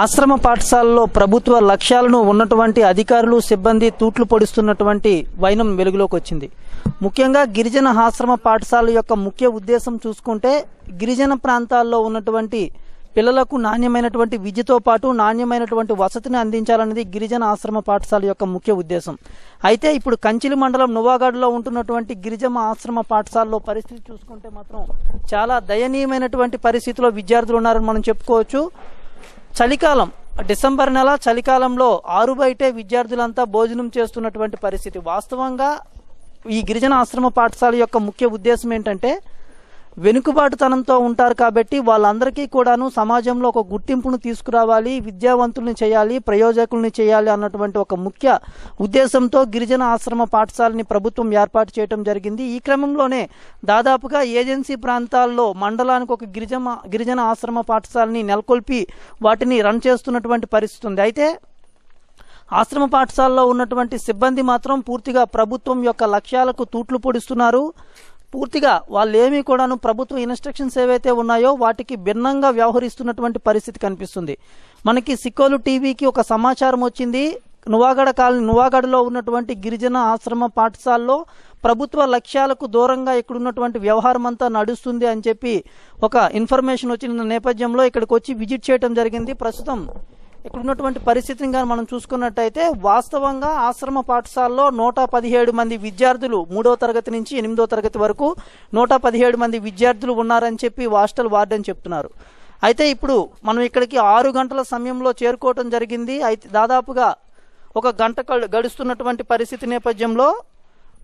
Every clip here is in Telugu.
ఆశ్రమ పాఠశాలలో ప్రభుత్వ లక్ష్యాలను ఉన్నటువంటి అధికారులు సిబ్బంది తూట్లు పొడుస్తున్నటువంటి వైనం వెలుగులోకి వచ్చింది. ముఖ్యంగా గిరిజన ఆశ్రమ పాఠశాల యొక్క ముఖ్య ఉద్దేశం చూసుకుంటే గిరిజన ప్రాంతాల్లో ఉన్నటువంటి పిల్లలకు నాణ్యమైనటువంటి విద్యతో పాటు నాణ్యమైనటువంటి వసతిని అందించాలన్నది గిరిజన ఆశ్రమ పాఠశాల యొక్క ముఖ్య ఉద్దేశం. అయితే ఇప్పుడు కంచిలి మండలం నువాగాడులో ఉంటున్నటువంటి గిరిజన ఆశ్రమ పాఠశాలలో పరిస్థితి చూసుకుంటే మాత్రం చాలా దయనీయమైనటువంటి పరిస్థితిలో విద్యార్థులు ఉన్నారని మనం చెప్పుకోవచ్చు. చలికాలం డిసెంబర్ నెల చలికాలంలో ఆరు బయటే విద్యార్థులంతా భోజనం చేస్తున్నటువంటి పరిస్థితి. వాస్తవంగా ఈ గిరిజన ఆశ్రమ పాఠశాల యొక్క ముఖ్య ఉద్దేశం ఏంటంటే వెనుకబాటుతనంతో ఉంటారు కాబట్టి వాళ్ళందరికీ కూడాను సమాజంలో ఒక గుర్తింపును తీసుకురావాలి విద్యావంతుల్ని చేయాలి ప్రయోజకుల్ని చేయాలి అన్నటువంటి ఒక ముఖ్య ఉద్దేశంతో గిరిజన ఆశ్రమ పాఠశాలని ప్రభుత్వం ఏర్పాటు చేయడం జరిగింది. ఈ క్రమంలోనే దాదాపుగా ఏజెన్సీ ప్రాంతాల్లో మండలానికి ఒక గిరిజన గిరిజన ఆశ్రమ పాఠశాలని నెలకొల్పి వాటిని రన్ చేస్తున్నటువంటి పరిస్థితి ఉంది. అయితే ఆశ్రమ పాఠశాలలో ఉన్నటువంటి సిబ్బంది మాత్రం పూర్తిగా ప్రభుత్వం యొక్క లక్ష్యాలకు తూట్లు పొడిస్తున్నారు. పూర్తిగా వాళ్ళేమీ కూడాను ప్రభుత్వ ఇన్స్ట్రక్షన్స్ ఏవైతే ఉన్నాయో వాటికి భిన్నంగా వ్యవహరిస్తున్నటువంటి పరిస్థితి కనిపిస్తుంది. మనకి సిక్కోలు టీవీకి ఒక సమాచారం వచ్చింది. నువాగడ కాలనీ నువాగడలో ఉన్నటువంటి గిరిజన ఆశ్రమ పాఠశాలలో ప్రభుత్వ లక్ష్యాలకు దూరంగా ఇక్కడ ఉన్నటువంటి వ్యవహారం అంతా నడుస్తుంది అని చెప్పి ఒక ఇన్ఫర్మేషన్ వచ్చిన నేపథ్యంలో ఇక్కడికి వచ్చి విజిట్ చేయడం జరిగింది. ప్రస్తుతం ఇక్కడ ఉన్నటువంటి పరిస్థితిని కానీ మనం చూసుకున్నట్టయితే వాస్తవంగా ఆశ్రమ పాఠశాలలో నూట పదిహేడు మంది విద్యార్థులు మూడో తరగతి నుంచి ఎనిమిదో తరగతి వరకు నూట పదిహేడు మంది విద్యార్థులు ఉన్నారని చెప్పి హాస్టల్ వార్డెన్ చెప్తున్నారు. అయితే ఇప్పుడు మనం ఇక్కడికి ఆరు గంటల సమయంలో చేరుకోవటం జరిగింది. అయితే దాదాపుగా ఒక గంట గడుస్తున్నటువంటి పరిస్థితి నేపథ్యంలో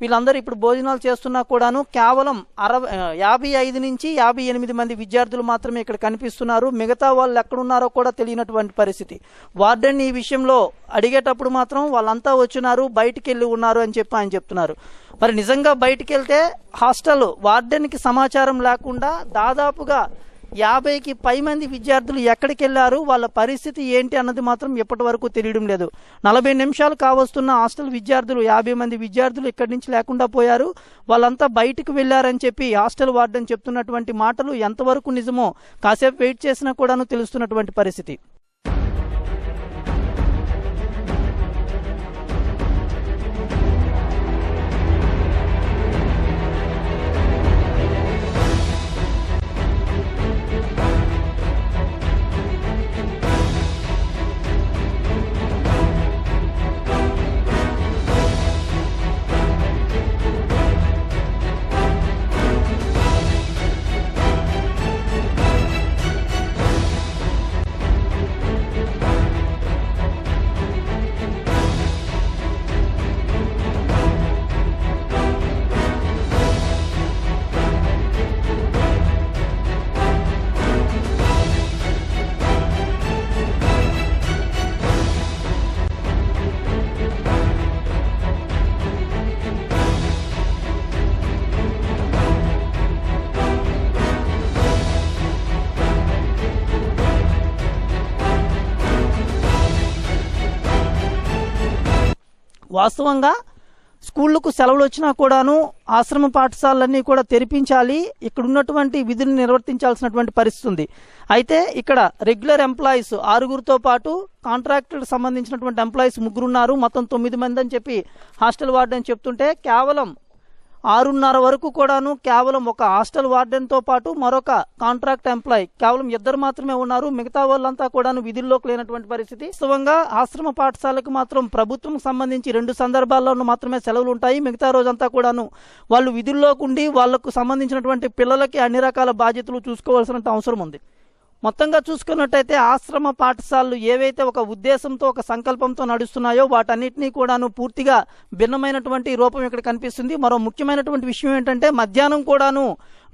వీళ్ళందరూ ఇప్పుడు భోజనాలు చేస్తున్నా కూడాను కేవలం అరవై యాభై ఐదు నుంచి యాభై ఎనిమిది మంది విద్యార్థులు మాత్రమే ఇక్కడ కనిపిస్తున్నారు. మిగతా వాళ్ళు ఎక్కడున్నారో కూడా తెలియనటువంటి పరిస్థితి. వార్డెన్ ఈ విషయంలో అడిగేటప్పుడు మాత్రం వాళ్ళంతా వచ్చినారు బయటికి వెళ్ళి ఉన్నారు అని చెప్పి ఆయన చెప్తున్నారు. మరి నిజంగా బయటికి వెళ్తే హాస్టల్ వార్డెన్కి సమాచారం లేకుండా దాదాపుగా యాభైకి పై మంది విద్యార్థులు ఎక్కడికి వెళ్ళారు వాళ్ళ పరిస్థితి ఏంటి అన్నది మాత్రం ఇప్పటి వరకు తెలియడం లేదు. నలభై నిమిషాలు కావస్తున్న హాస్టల్ విద్యార్థులు యాభై మంది విద్యార్థులు ఇక్కడి నుంచి లేకుండా పోయారు. వాళ్ళంతా బయటకు వెళ్ళారని చెప్పి హాస్టల్ వార్డెన్ చెప్తున్నటువంటి మాటలు ఎంతవరకు నిజమో కాసేపు వెయిట్ చేసినా కూడాను తెలుస్తున్నటువంటి పరిస్థితి. వాస్తవంగా స్కూళ్ళకు సెలవులు వచ్చినా కూడాను ఆశ్రమ పాఠశాలలన్నీ కూడా తెరిపించాలి. ఇక్కడ ఉన్నటువంటి విధులు నిర్వర్తించాల్సినటువంటి పరిస్థితి ఉంది. అయితే ఇక్కడ రెగ్యులర్ ఎంప్లాయీస్ ఆరుగురితో పాటు కాంట్రాక్టర్ సంబంధించినటువంటి ఎంప్లాయీస్ ముగ్గురున్నారు. మొత్తం తొమ్మిది మంది అని చెప్పి హాస్టల్ వార్డెన్ చెప్తుంటే కేవలం ఆరున్నర వరకు కూడాను కేవలం ఒక హాస్టల్ వార్డెన్తో పాటు మరొక కాంట్రాక్ట్ ఎంప్లాయ్ కేవలం ఇద్దరు మాత్రమే ఉన్నారు. మిగతా వాళ్ళంతా కూడాను విధుల్లోకి లేనటువంటి పరిస్థితి. వాస్తవంగా ఆశ్రమ పాఠశాలకు మాత్రం ప్రభుత్వం సంబంధించి రెండు సందర్భాల్లోనూ మాత్రమే సెలవులు ఉంటాయి మిగతా రోజంతా కూడాను వాళ్ళు విధుల్లోకి ఉండి వాళ్ళకు సంబంధించినటువంటి పిల్లలకి అన్ని రకాల బాధ్యతలు చూసుకోవాల్సిన అవసరం ఉంది. మొత్తంగా చూసుకున్నట్టయితే ఆశ్రమ పాఠశాలలు ఏవైతే ఒక ఉద్దేశంతో ఒక సంకల్పంతో నడుస్తున్నాయో వాటన్నిటినీ కూడాను పూర్తిగా భిన్నమైనటువంటి రూపం ఇక్కడ కనిపిస్తుంది. మరో ముఖ్యమైనటువంటి విషయం ఏంటంటే మధ్యాహ్నం కూడాను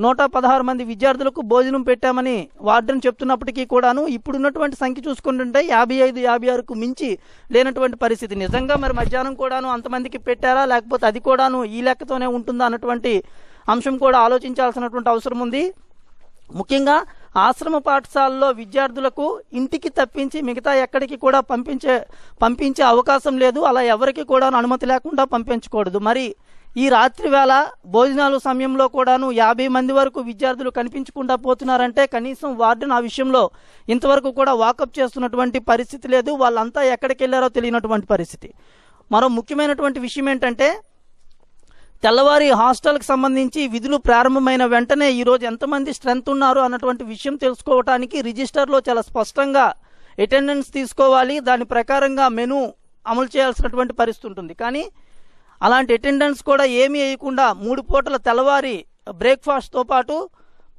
నూట పదహారు మంది విద్యార్థులకు భోజనం పెట్టామని వార్డెన్ చెప్తున్నప్పటికీ కూడాను ఇప్పుడున్నటువంటి సంఖ్య చూసుకుంటుంటే యాభై ఐదు యాభై ఆరుకు మించి లేనటువంటి పరిస్థితి. నిజంగా మరి మధ్యాహ్నం కూడాను అంతమందికి పెట్టారా? లేకపోతే అది కూడాను ఈ లెక్కతోనే ఉంటుందా? అన్నటువంటి అంశం కూడా ఆలోచించాల్సినటువంటి అవసరం ఉంది. ముఖ్యంగా ఆశ్రమ పాఠశాలలో విద్యార్థులకు ఇంటికి తప్పించి మిగతా ఎక్కడికి కూడా పంపించే పంపించే అవకాశం లేదు. అలా ఎవరికి కూడా అనుమతి లేకుండా పంపించకూడదు. మరి ఈ రాత్రి వేళ భోజనాలు సమయంలో కూడాను యాభై మంది వరకు విద్యార్థులు కనిపించకుండా పోతున్నారంటే కనీసం వార్డెన్ ఆ విషయంలో ఇంతవరకు కూడా వాకప్ చేస్తున్నటువంటి పరిస్థితి లేదు. వాళ్ళంతా ఎక్కడికి వెళ్ళారో తెలియనటువంటి పరిస్థితి. మరో ముఖ్యమైనటువంటి విషయం ఏంటంటే తెల్లవారి హాస్టల్కి సంబంధించి విధులు ప్రారంభమైన వెంటనే ఈరోజు ఎంతమంది స్ట్రెంత్ ఉన్నారు అన్నటువంటి విషయం తెలుసుకోవడానికి రిజిస్టర్లో చాలా స్పష్టంగా అటెండెన్స్ తీసుకోవాలి. దాని ప్రకారంగా మెను అమలు చేయాల్సినటువంటి పరిస్థితి ఉంటుంది. కానీ అలాంటి అటెండెన్స్ కూడా ఏమీ వేయకుండా మూడు పూటల తెల్లవారి బ్రేక్ఫాస్ట్తో పాటు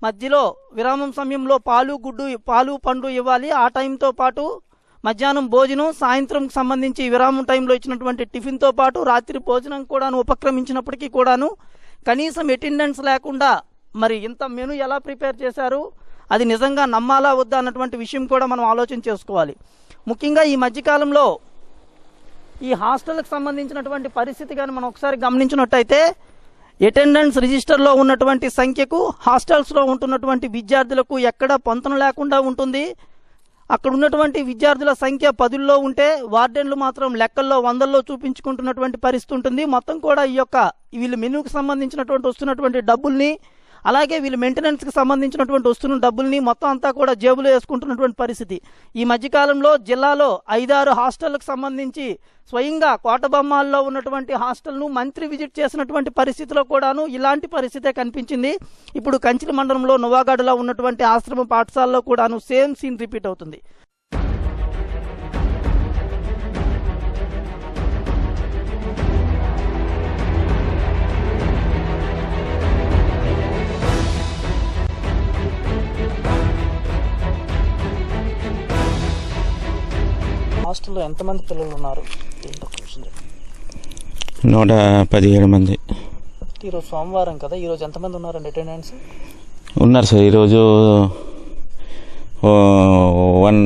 మధ్యలో విరామం సమయంలో పాలు గుడ్డు పాలు పండు ఇవ్వాలి. ఆ టైంతో పాటు మధ్యాహ్నం భోజనం సాయంత్రం సంబంధించి విరామం టైంలో ఇచ్చినటువంటి టిఫిన్తో పాటు రాత్రి భోజనం కూడాను ఉపక్రమించినప్పటికీ కూడాను కనీసం అటెండెన్స్ లేకుండా మరి ఇంత మెను ఎలా ప్రిపేర్ చేశారు అది నిజంగా నమ్మాలా వద్దా అన్నటువంటి విషయం కూడా మనం ఆలోచన చేసుకోవాలి. ముఖ్యంగా ఈ మధ్యకాలంలో ఈ హాస్టల్కి సంబంధించినటువంటి పరిస్థితి కానీ మనం ఒకసారి గమనించినట్టయితే అటెండెన్స్ రిజిస్టర్లో ఉన్నటువంటి సంఖ్యకు హాస్టల్స్లో ఉంటున్నటువంటి విద్యార్థులకు ఎక్కడ పొంతన లేకుండా ఉంటుంది. అక్కడ ఉన్నటువంటి విద్యార్థుల సంఖ్య పదుల్లో ఉంటే వార్డెన్లు మాత్రం లెక్కల్లో వందల్లో చూపించుకుంటున్నటువంటి పరిస్థితి ఉంటుంది. మొత్తం కూడా ఈ యొక్క వీళ్ళు మెనూకి సంబంధించినటువంటి వస్తున్నటువంటి డబ్బుల్ని అలాగే వీళ్ళు మెయింటెనెన్స్కి సంబంధించినటువంటి వస్తున్న డబ్బుల్ని మొత్తం అంతా కూడా జేబులో వేసుకుంటున్నటువంటి పరిస్థితి. ఈ మధ్యకాలంలో జిల్లాలో ఐదారు హాస్టళ్ళకు సంబంధించి స్వయంగా కోటబొమ్మాల్లో ఉన్నటువంటి హాస్టల్ను మంత్రి విజిట్ చేసినటువంటి పరిస్థితిలో కూడాను ఇలాంటి పరిస్థితే కనిపించింది. ఇప్పుడు కంచిలి మండలంలో నువ్వాగడలో ఉన్నటువంటి ఆశ్రమ పాఠశాలలో కూడాను సేమ్ సీన్ రిపీట్ అవుతుంది. హాస్టల్లో ఎంతమంది పిల్లలు ఉన్నారు? నూట పదిహేడు మంది. ఈరోజు సోమవారం కదా ఈరోజు ఎంతమంది ఉన్నారండి అటెండెన్స్? ఉన్నారు సార్ ఈరోజు వన్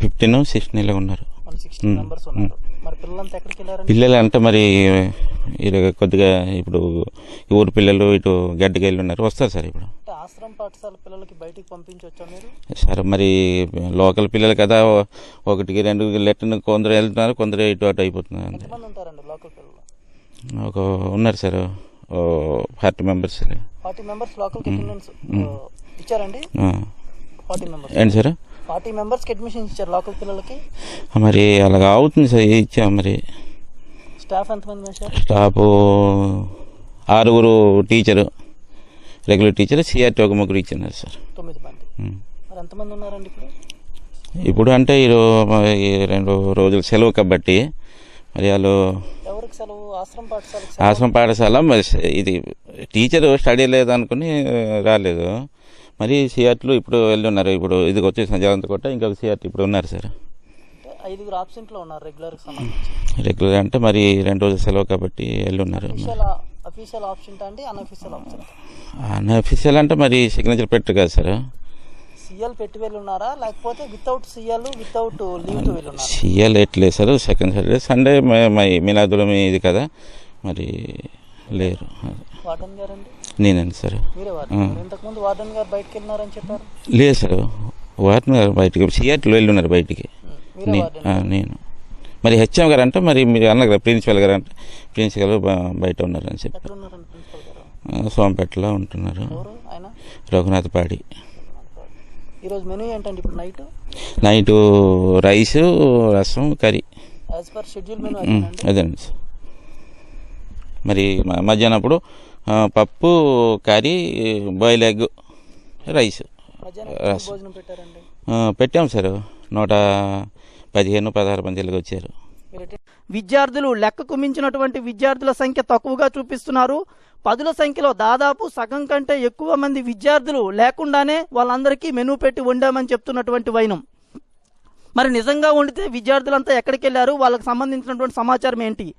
ఫిఫ్టీన్ సిక్స్టీన్ ఇలా ఉన్నారు. పిల్లలు అంటే మరి కొద్దిగా ఇప్పుడు ఊరు పిల్లలు ఇటు గడ్డకి వెళ్ళి ఉన్నారు వస్తారు సార్ ఇప్పుడు. అంటే ఆశ్రమ పాఠశాల పిల్లలకి బయటికి పంపించవచ్చా మీరు? సార్ మరి లోకల్ పిల్లలు కదా ఒకటికి రెండు లెటర్ కొందరు వెళ్తున్నారు కొందరు ఇటు అటు అయిపోతున్నారు ఒక ఉన్నారు sir forty members forty members ఇచ్చారండి? Forty members. ఏంటి సార్? ఫార్టీ మెంబర్స్కి అడ్మిషన్ ఇచ్చారు లోకల్ పిల్లలకి. మరి అలాగా అవుతుంది సార్ ఇచ్చాం మరి. స్టాఫ్ ఎంతమంది వేశారు స్టాఫ్ ఆరుగురు టీచరు. రెగ్యులర్ టీచర్ సిఆర్టీ ఒక ముగ్గురు ఇచ్చినారు సార్. తొమ్మిది మంది. మరి ఎంతమంది ఉన్నారండి ఇప్పుడు? ఇప్పుడు అంటే ఈరోజు ఈ రెండు రోజులు సెలవు కాబట్టి మరి వాళ్ళు ఆశ్రమ పాఠశాల మరి ఇది టీచర్ స్టడీ లేదనుకుని రాలేదు. మరి సిఆర్టీలు ఇప్పుడు వెళ్ళి ఉన్నారు ఇప్పుడు ఇది వచ్చేసిన జగంత కొట్ట ఇంకొక సిఆర్టీ ఇప్పుడు ఉన్నారు సార్. అంటే ఐదుగురు ఆబ్సెంట్లో ఉన్నారు రెగ్యులర్కి సంబంధించి. రెగ్యులర్ అంటే మరి రెండు రోజులు సెలవు కాబట్టి వెళ్ళి ఉన్నారు అఫీషియల్ అఫీషియల్ ఆప్షన్ అండి అన్అఫీషియల్ ఆప్షన్ అన్అఫీషియల్ అంటే మరి సిగ్నేచర్ పెట్టరు కదా సార్. సిఎల్ పెట్టి లేకపోతే without CL without leave CL ఎట్లేదు sir. Second Saturday Sunday మై మిలాదులం ఇది కదా. మరి లేరు. వార్డెన్ గారు అండి నేనండి సార్. మీరే వార్డెన్ గారు. ఇంతకుముందు వార్డెన్ గారు బయటకు వెళ్ళినారని చెప్పారు? లేదు సార్. వాటిని గారు బయటికి సిఆర్టీలో వెళ్ళి ఉన్నారు బయటికి నేను. మరి హెచ్ఎం గారు అంటే మరి మీరు అన్నారు కదా ప్రిన్సిపల్ గారు అంటే ప్రిన్సిపల్ బయట ఉన్నారని చెప్పి. ఎక్కడ ఉన్నారండి ప్రిన్సిపల్ గారు? ఆ, సోంపేటలో ఉంటున్నారు. రఘునాథ్ పాడి ఈరోజు మెనూ ఏంటండి ఇప్పుడు night? Night rice rasam curry. అదండి సార్. మరి మ- మధ్యాహ్నం అప్పుడు ఆ, పప్పు కర్రీ బాయిల్ ఎగ్ రైస్ రసం. భోజనం పెట్టారండి? ఆ, పెట్టాం సార్. నూట పదిహేను పదహారు మందికి వచ్చారు. విద్యార్థులు లెక్కకు మించినటువంటి విద్యార్థుల సంఖ్య తక్కువగా చూపిస్తున్నారు. పదుల సంఖ్యలో దాదాపు సగం కంటే ఎక్కువ మంది విద్యార్థులు లేకుండానే వాళ్ళందరికీ మెనూ పెట్టి వండామని చెప్తున్నటువంటి వైనం. మరి నిజంగా వండితే విద్యార్థులంతా ఎక్కడికి వెళ్ళారు వాళ్ళకి సంబంధించినటువంటి సమాచారం ఏంటి?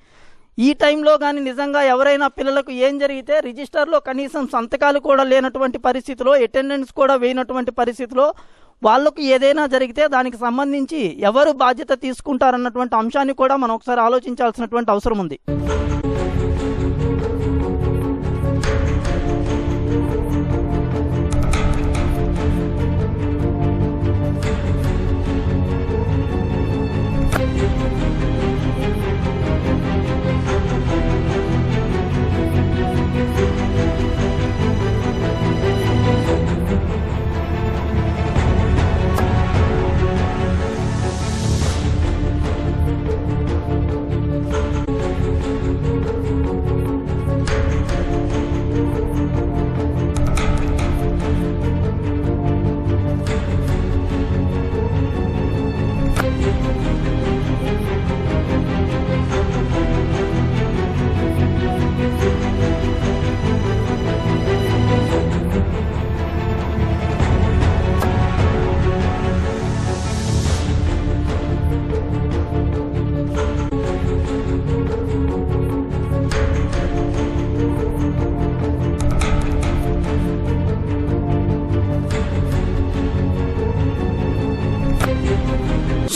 ఈ టైంలో కానీ నిజంగా ఎవరైనా పిల్లలకు ఏం జరిగితే రిజిస్టర్లో కనీసం సంతకాలు కూడా లేనటువంటి పరిస్థితిలో అటెండెన్స్ కూడా వేయనటువంటి పరిస్థితిలో వాళ్ళకు ఏదైనా జరిగితే దానికి సంబంధించి ఎవరు బాధ్యత తీసుకుంటారన్నటువంటి అంశాన్ని కూడా మనం ఒకసారి ఆలోచించాల్సినటువంటి అవసరం ఉంది.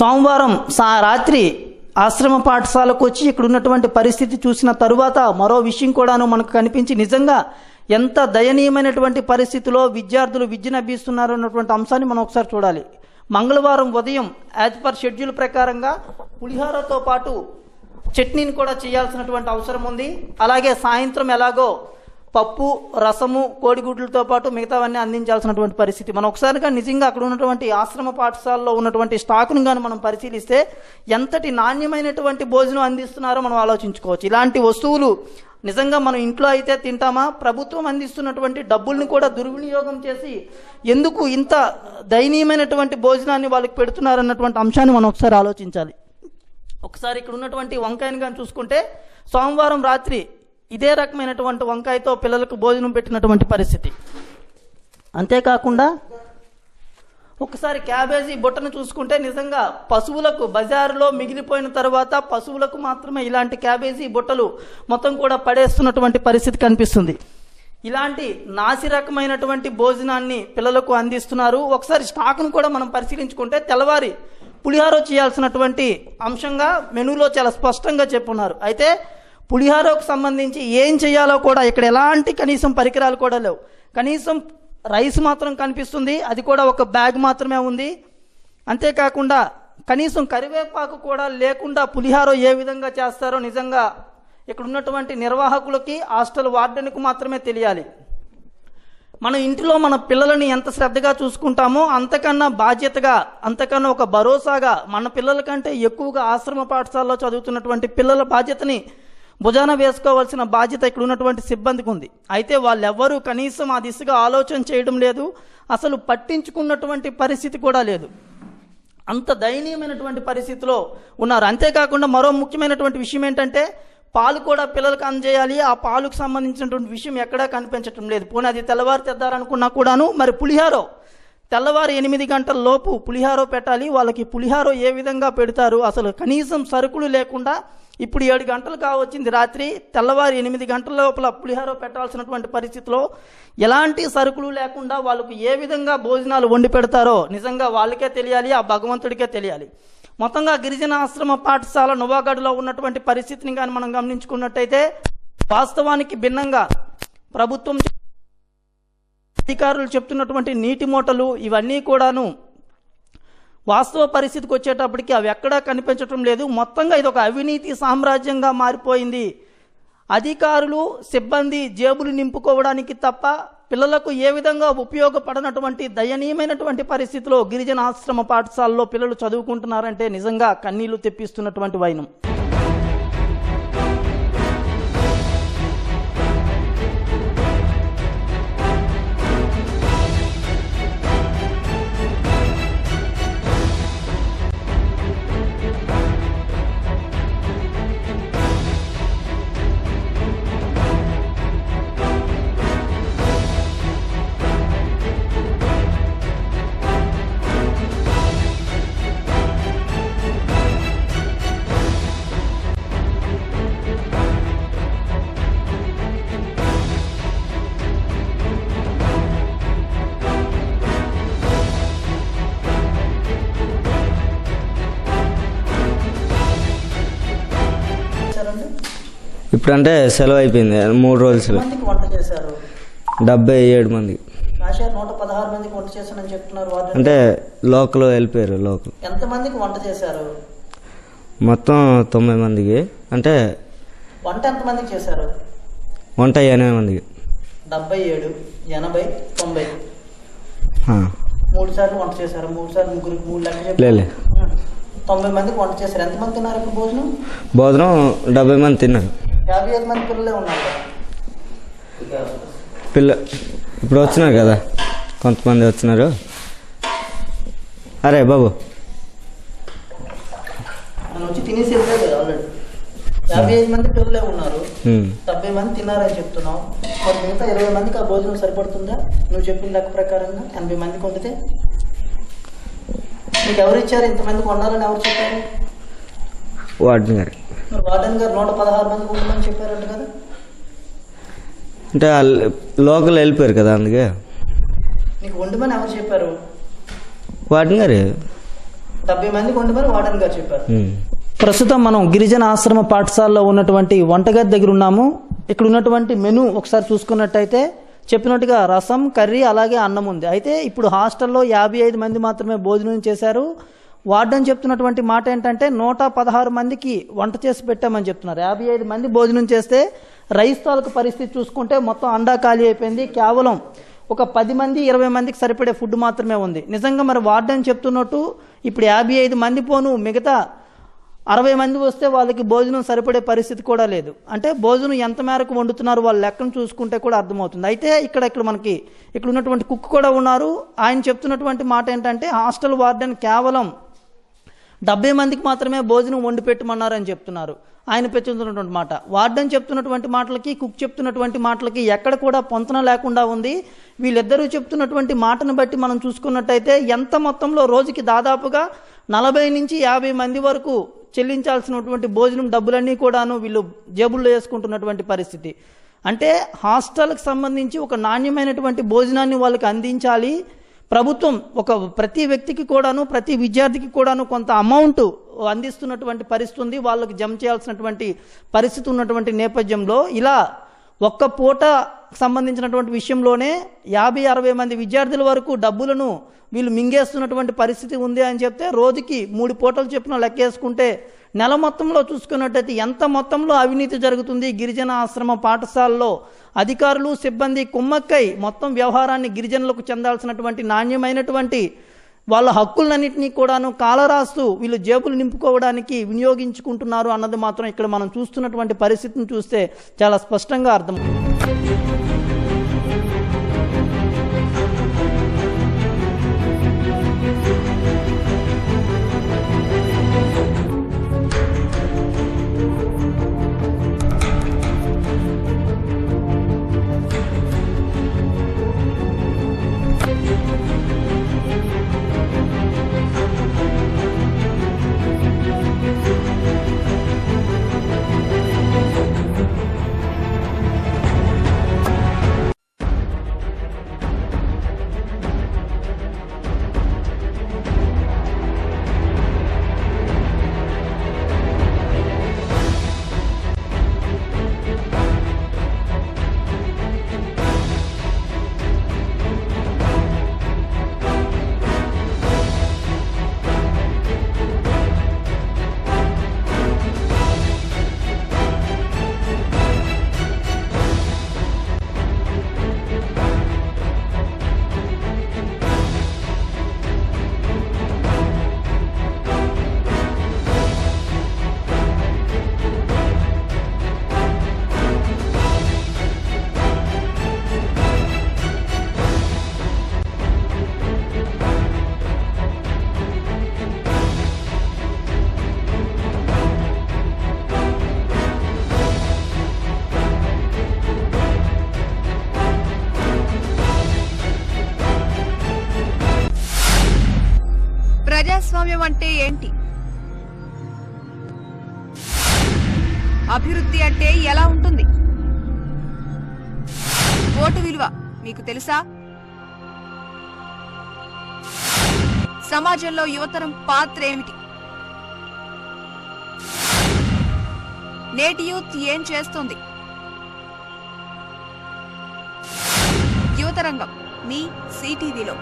సోమవారం సా రాత్రి ఆశ్రమ పాఠశాలకు వచ్చి ఇక్కడ ఉన్నటువంటి పరిస్థితి చూసిన తరువాత మరో విషయం కూడాను మనకు కనిపించి నిజంగా ఎంత దయనీయమైనటువంటి పరిస్థితిలో విద్యార్థులు విద్యను అభ్యస్తున్నారు అన్నటువంటి అంశాన్ని మనం ఒకసారి చూడాలి. మంగళవారం ఉదయం యాజ్ పర్ షెడ్యూల్ ప్రకారంగా పులిహోరతో పాటు చట్నీని కూడా చేయాల్సినటువంటి అవసరం ఉంది. అలాగే సాయంత్రం ఎలాగో పప్పు రసము కోడిగుడ్లతో పాటు మిగతావన్నీ అందించాల్సినటువంటి పరిస్థితి. మనం ఒకసారిగా నిజంగా అక్కడ ఉన్నటువంటి ఆశ్రమ పాఠశాలలో ఉన్నటువంటి స్టాక్ను కానీ మనం పరిశీలిస్తే ఎంతటి నాణ్యమైనటువంటి భోజనం అందిస్తున్నారో మనం ఆలోచించుకోవచ్చు. ఇలాంటి వస్తువులు నిజంగా మనం ఇంట్లో అయితే తింటామా? ప్రభుత్వం అందిస్తున్నటువంటి డబ్బుల్ని కూడా దుర్వినియోగం చేసి ఎందుకు ఇంత దయనీయమైనటువంటి భోజనాన్ని వాళ్ళకి పెడుతున్నారన్నటువంటి అంశాన్ని మనం ఒకసారి ఆలోచించాలి. ఒకసారి ఇక్కడ ఉన్నటువంటి వంకాయని కానీ చూసుకుంటే సోమవారం రాత్రి ఇదే రకమైనటువంటి వంకాయతో పిల్లలకు భోజనం పెట్టినటువంటి పరిస్థితి. అంతేకాకుండా ఒకసారి క్యాబేజీ బుట్టను చూసుకుంటే నిజంగా పశువులకు బజారులో మిగిలిపోయిన తర్వాత పశువులకు మాత్రమే ఇలాంటి క్యాబేజీ బుట్టలు మొత్తం కూడా పడేస్తున్నటువంటి పరిస్థితి కనిపిస్తుంది. ఇలాంటి నాసి రకమైనటువంటి భోజనాన్ని పిల్లలకు అందిస్తున్నారు. ఒకసారి స్టాక్ను కూడా మనం పరిశీలించుకుంటే తెల్లవారి పులిహార చేయాల్సినటువంటి అంశంగా మెనూలో చాలా స్పష్టంగా చెప్పున్నారు. అయితే పులిహారకు సంబంధించి ఏం చేయాలో కూడా ఇక్కడ ఎలాంటి కనీసం పరికరాలు కూడా లేవు. కనీసం రైస్ మాత్రం కనిపిస్తుంది. అది కూడా ఒక బ్యాగ్ మాత్రమే ఉంది. అంతేకాకుండా కనీసం కరివేపాకు కూడా లేకుండా పులిహార ఏ విధంగా చేస్తారో నిజంగా ఇక్కడ ఉన్నటువంటి నిర్వాహకులకి హాస్టల్ వార్డెన్కు మాత్రమే తెలియాలి. మన ఇంటిలో మన పిల్లలని ఎంత శ్రద్ధగా చూసుకుంటామో అంతకన్నా బాధ్యతగా అంతకన్నా ఒక భరోసాగా మన పిల్లల కంటే ఎక్కువగా ఆశ్రమ పాఠశాలలో చదువుతున్నటువంటి పిల్లల బాధ్యతని భుజాన వేసుకోవాల్సిన బాధ్యత ఇక్కడ ఉన్నటువంటి సిబ్బందికి ఉంది. అయితే వాళ్ళెవ్వరూ కనీసం ఆ దిశగా ఆలోచన చేయడం లేదు. అసలు పట్టించుకున్నటువంటి పరిస్థితి కూడా లేదు. అంత దయనీయమైనటువంటి పరిస్థితిలో ఉన్నారు. అంతేకాకుండా మరో ముఖ్యమైనటువంటి విషయం ఏంటంటే పాలు కూడా పిల్లలకు అందజేయాలి. ఆ పాలుకు సంబంధించినటువంటి విషయం ఎక్కడా కనిపించటం లేదు. పోనీ అది తెల్లవారు తెద్దారనుకున్నా కూడాను మరి పులిహారో? తెల్లవారు ఎనిమిది గంటల లోపు పులిహారో పెట్టాలి. వాళ్ళకి పులిహారో ఏ విధంగా పెడతారు? అసలు కనీసం సరుకులు లేకుండా ఇప్పుడు ఏడు గంటలు కావచ్చింది రాత్రి. తెల్లవారు ఎనిమిది గంటల లోపల పులిహారో పెట్టాల్సినటువంటి పరిస్థితిలో ఎలాంటి సరుకులు లేకుండా వాళ్ళకు ఏ విధంగా భోజనాలు వండి పెడతారో నిజంగా వాళ్ళకే తెలియాలి ఆ భగవంతుడికే తెలియాలి. మొత్తంగా గిరిజన ఆశ్రమ పాఠశాల నువాగఢ్లో ఉన్నటువంటి పరిస్థితిని కానీ మనం గమనించుకున్నట్టయితే వాస్తవానికి భిన్నంగా ప్రభుత్వం అధికారులు చెప్తున్నటువంటి నీటి మూటలు ఇవన్నీ కూడాను వాస్తవ పరిస్థితికి వచ్చేటప్పటికి అవి ఎక్కడా కనిపించటం లేదు. మొత్తంగా ఇది ఒక అవినీతి సామ్రాజ్యంగా మారిపోయింది. అధికారులు సిబ్బంది జేబులు నింపుకోవడానికి తప్ప పిల్లలకు ఏ విధంగా ఉపయోగపడనటువంటి దయనీయమైనటువంటి పరిస్థితిలో గిరిజన ఆశ్రమ పాఠశాలలో పిల్లలు చదువుకుంటున్నారంటే నిజంగా కన్నీళ్ళు తెప్పిస్తున్నటువంటి వైనం. ఇప్పుడంటే సెలవు అయిపోయింది మూడు రోజులు సెలవు. మందికి వంట చేశారు? డెబ్బై ఏడు మంది. నూట పదహారు మందికి వంట చేశానని చెప్తున్నారు వార్డెన్ అంటే లోకల్ వెళ్ళిపోయారు లోకల్. ఎంతమందికి వంట చేశారు? మొత్తం తొంభై మందికి. అంటే వంట ఎంతమందికి చేశారు? వంట ఎనభై మందికి. డెబ్బై ఏడు ఎనభై తొంభై. ఆ, మూడు సార్లు వంట చేశారు మూడు సార్లు ముగ్గురికి మూడు లెక్క లేలే. చెప్పారు తొంభై మందికి వంట చేశారు. ఎంతమంది తిన్నారు ఇప్పుడు భోజనం? భోజనం డెబ్బై మంది తిన్నారు. యాభై ఐదు మంది పిల్లలే ఉన్నారు. పిల్ల ఇప్పుడు వచ్చినారు కదా? కొంతమంది వచ్చినారు. అరే బాబు. వచ్చి తినేసి ఆల్రెడీ యాభై ఐదు మంది పిల్లలే ఉన్నారు. డెబ్బై మంది తిన్నారని చెప్తున్నావు. మరి మిగతా ఇరవై మందికి ఆ భోజనం సరిపడుతుందా? నువ్వు చెప్పిన లెక్క ప్రకారంగా ఎనభై మందికి వండితే? ఎవరు ఇచ్చారు? ఇంతమందికి ఎవరు చెప్పారు? వార్డెన్ గారు మరి వార్డెన్ గారు నూట పదహారు ఉండమని చెప్పారంట కదా? అంటే లోకల్ వెళ్ళిపోయారు కదా అందుకే. నీకు వండమని ఎవరు చెప్పారు? వార్డెన్ గారు? డెబ్బై మందికి ఉండమని వార్డెన్ గారు చెప్పారు. ప్రస్తుతం మనం గిరిజన ఆశ్రమ పాఠశాలలో ఉన్నటువంటి వంటగది దగ్గర ఉన్నాము. ఇక్కడ ఉన్నటువంటి మెను ఒకసారి చూసుకున్నట్టయితే చెప్పినట్టుగా రసం కర్రీ అలాగే అన్నం ఉంది. అయితే ఇప్పుడు హాస్టల్లో యాభై ఐదు మంది మాత్రమే భోజనం చేశారు. వార్డెన్ చెప్తున్నటువంటి మాట ఏంటంటే నూట పదహారు మందికి వంట చేసి పెట్టామని చెప్తున్నారు. యాభై ఐదు మంది భోజనం చేస్తే రైస్ తాలూకు పరిస్థితి చూసుకుంటే మొత్తం అండా ఖాళీ అయిపోయింది. కేవలం ఒక పది మంది ఇరవై మందికి సరిపడే ఫుడ్ మాత్రమే ఉంది. నిజంగా మరి వార్డెన్ చెప్తున్నట్టు ఇప్పుడు యాభై ఐదు మంది పోను మిగతా అరవై మంది వస్తే వాళ్ళకి భోజనం సరిపడే పరిస్థితి కూడా లేదు. అంటే భోజనం ఎంత మేరకు వండుతున్నారు వాళ్ళ లెక్కను చూసుకుంటే కూడా అర్థమవుతుంది. అయితే ఇక్కడ ఇక్కడ మనకి ఇక్కడ ఉన్నటువంటి కుక్ కూడా ఉన్నారు. ఆయన చెప్తున్నటువంటి మాట ఏంటంటే హాస్టల్ వార్డెన్ కేవలం డెబ్బై మందికి మాత్రమే భోజనం వండి పెట్టమన్నారని చెప్తున్నారు. ఆయన పెంచుతున్నటువంటి మాట. వార్డెన్ చెప్తున్నటువంటి మాటలకి కుక్ చెప్తున్నటువంటి మాటలకి ఎక్కడ కూడా పొంతన లేకుండా ఉంది. వీళ్ళిద్దరూ చెప్తున్నటువంటి మాటను బట్టి మనం చూసుకున్నట్టయితే ఎంత మొత్తంలో రోజుకి దాదాపుగా నలభై నుంచి యాభై మంది వరకు చెల్లించాల్సినటువంటి భోజనం డబ్బులన్నీ కూడాను వీళ్ళు జేబుల్లో వేసుకుంటున్నటువంటి పరిస్థితి. అంటే హాస్టల్కి సంబంధించి ఒక నాణ్యమైనటువంటి భోజనాన్ని వాళ్ళకి అందించాలి. ప్రభుత్వం ఒక ప్రతి వ్యక్తికి కూడాను ప్రతి విద్యార్థికి కూడాను కొంత అమౌంట్ అందిస్తున్నటువంటి పరిస్థితి ఉంది వాళ్ళకి జమ చేయాల్సినటువంటి పరిస్థితి ఉన్నటువంటి నేపథ్యంలో ఇలా ఒక్క పూట సంబంధించినటువంటి విషయంలోనే యాభై అరవై మంది విద్యార్థుల వరకు డబ్బులను వీళ్ళు మింగేస్తున్నటువంటి పరిస్థితి ఉంది అని చెప్తే రోజుకి మూడు పూటలు చెప్పిన లెక్కేసుకుంటే నెల మొత్తంలో చూసుకున్నట్టయితే ఎంత మొత్తంలో అవినీతి జరుగుతుంది? గిరిజన ఆశ్రమ పాఠశాలలో అధికారులు సిబ్బంది కుమ్మక్కై మొత్తం వ్యవహారాన్ని గిరిజనులకు చెందాల్సినటువంటి నాణ్యమైనటువంటి వాళ్ళ హక్కులన్నింటినీ కూడాను కాలరాస్తూ వీళ్ళు జేబులు నింపుకోవడానికి వినియోగించుకుంటున్నారు అన్నది మాత్రం ఇక్కడ మనం చూస్తున్నటువంటి పరిస్థితిని చూస్తే చాలా స్పష్టంగా అర్థం అంటే ఏంటి? అభివృద్ధి అంటే ఎలా ఉంటుంది? ఓటు విలువ మీకు తెలుసా? సమాజంలో యువతరం పాత్ర ఏమిటి? నేటి యూత్ ఏం చేస్తుంది? యువతరంగం మీ సిటీవీలో.